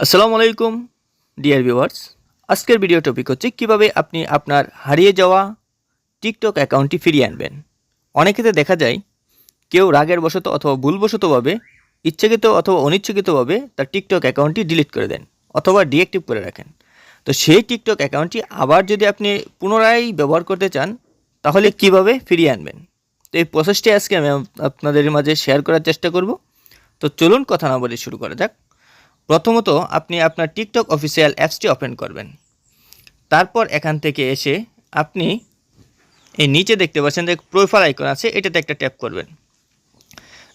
আসসালামু আলাইকুম, dear viewers. আজকের ভিডিও টপিক হচ্ছে কীভাবে আপনি আপনার হারিয়ে যাওয়া টিকটক অ্যাকাউন্টটি ফিরিয়ে আনবেন। অনেকেতে দেখা যায়, কেউ রাগের বশত অথবা ভুলবশতভাবে, ইচ্ছাকৃত অথবা অনিচ্ছাকৃতভাবে তার টিকটক অ্যাকাউন্টটি ডিলিট করে দেন অথবা ডিঅ্যাক্টিভ করে রাখেন। তো সেই টিকটক অ্যাকাউন্টটি আবার যদি আপনি পুনরায় ব্যবহার করতে চান, তাহলে কীভাবে ফিরিয়ে আনবেন? তো এই প্রসেসটি আজকে আমি আপনাদের মাঝে শেয়ার করার চেষ্টা করব। তো চলুন কথা না বলে শুরু করা যাক। প্রথমত আপনি আপনার টিকটক অফিসিয়াল অ্যাপসটি ওপেন করবেন। তারপর এখান থেকে এসে আপনি এই নিচে দেখতে পাচ্ছেন যে প্রোফাইল আইকন আছে, এটাতে একটা ট্যাপ করবেন।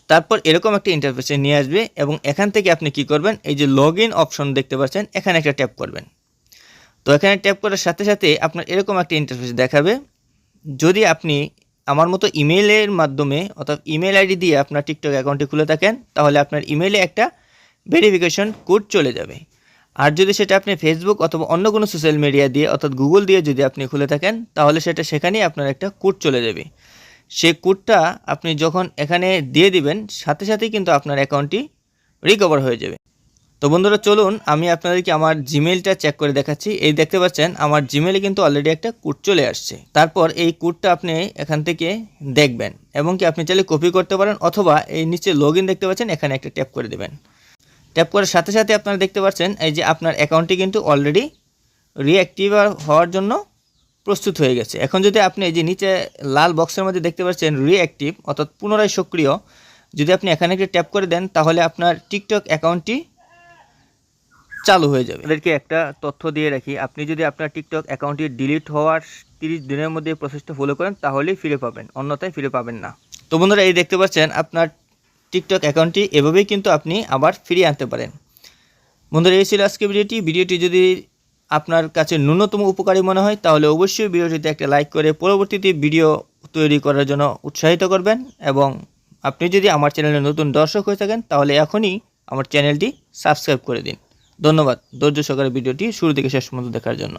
তারপর এরকম একটা ইন্টারফেসে নিয়ে আসবে এবং এখান থেকে আপনি কি করবেন, এই যে লগ ইন অপশন দেখতে পাচ্ছেন, এখানে একটা ট্যাপ করবেন। তো এখানে ট্যাপ করার সাথে সাথে আপনার এরকম একটা ইন্টারফেস দেখাবে। যদি আপনি আমার মতো ইমেইলের মাধ্যমে অর্থাৎ ইমেল আইডি দিয়ে আপনার টিকটক অ্যাকাউন্টটি খুলে থাকেন, তাহলে আপনার ইমেইলে একটা ভেরিফিকেশন কোড চলে যাবে। আর যদি সেটা আপনি ফেসবুক অথবা অন্য কোনো সোশ্যাল মিডিয়া দিয়ে অর্থাৎ গুগল দিয়ে যদি আপনি খুলে থাকেন, তাহলে সেটা সেখানেই আপনার একটা কোড চলে যাবে। সেই কোডটা আপনি যখন এখানে দিয়ে দিবেন, সাথে সাথেই কিন্তু আপনার অ্যাকাউন্টটি রিকভার হয়ে যাবে। তো বন্ধুরা, চলুন আমি আপনাদেরকে আমার জিমেলটা চেক করে দেখাচ্ছি। এই দেখতে পাচ্ছেন, আমার জিমেলে কিন্তু অলরেডি একটা কোড চলে আসছে। তারপর এই কোডটা আপনি এখান থেকে দেখবেন এবং কি আপনি চাইলে কপি করতে পারেন অথবা এই নিচে লগ দেখতে পাচ্ছেন, এখানে একটা ট্যাপ করে দেবেন। ট্যাপ করার সাথে সাথে আপনারা দেখতে পাচ্ছেন এই যে আপনার অ্যাকাউন্টটি কিন্তু অলরেডি রিঅ্যাক্টিভ হওয়ার জন্য প্রস্তুত হয়ে গেছে। এখন যদি আপনি এই যে নিচে লাল বক্সের মধ্যে দেখতে পাচ্ছেন রিঅ্যাক্টিভ অর্থাৎ পুনরায় সক্রিয় যদি আপনি এখানে একটা ট্যাপ করে দেন তাহলে আপনার টিকটক অ্যাকাউন্টটি চালু হয়ে যাবে। এদেরকে একটা তথ্য দিয়ে রাখি আপনি যদি আপনার টিকটক অ্যাকাউন্টটি ডিলিট হওয়ার তিরিশ দিনের মধ্যে প্রসেসটা ফলো করেন তাহলেই ফিরে পাবেন অন্যথায় ফিরে পাবেন না। তো বন্ধুরা এই দেখতে পাচ্ছেন আপনার টিকটক অ্যাকাউন্টটি এভাবেই কিন্তু আপনি আবার ফিরিয়ে আনতে পারেন। বন্ধুরা, এই ছিল আজকে ভিডিওটি। ভিডিওটি যদি আপনার কাছে ন্যূনতম উপকারী মনে হয়, তাহলে অবশ্যই ভিডিওটিতে একটা লাইক করে পরবর্তীতে ভিডিও তৈরি করার জন্য উৎসাহিত করবেন এবং আপনি যদি আমার চ্যানেলে নতুন দর্শক হয়ে থাকেন, তাহলে এখনই আমার চ্যানেলটি সাবস্ক্রাইব করে দিন। ধন্যবাদ। ধৈর্য সহকারে ভিডিওটি শুরু থেকে শেষ পর্যন্ত দেখার জন্য।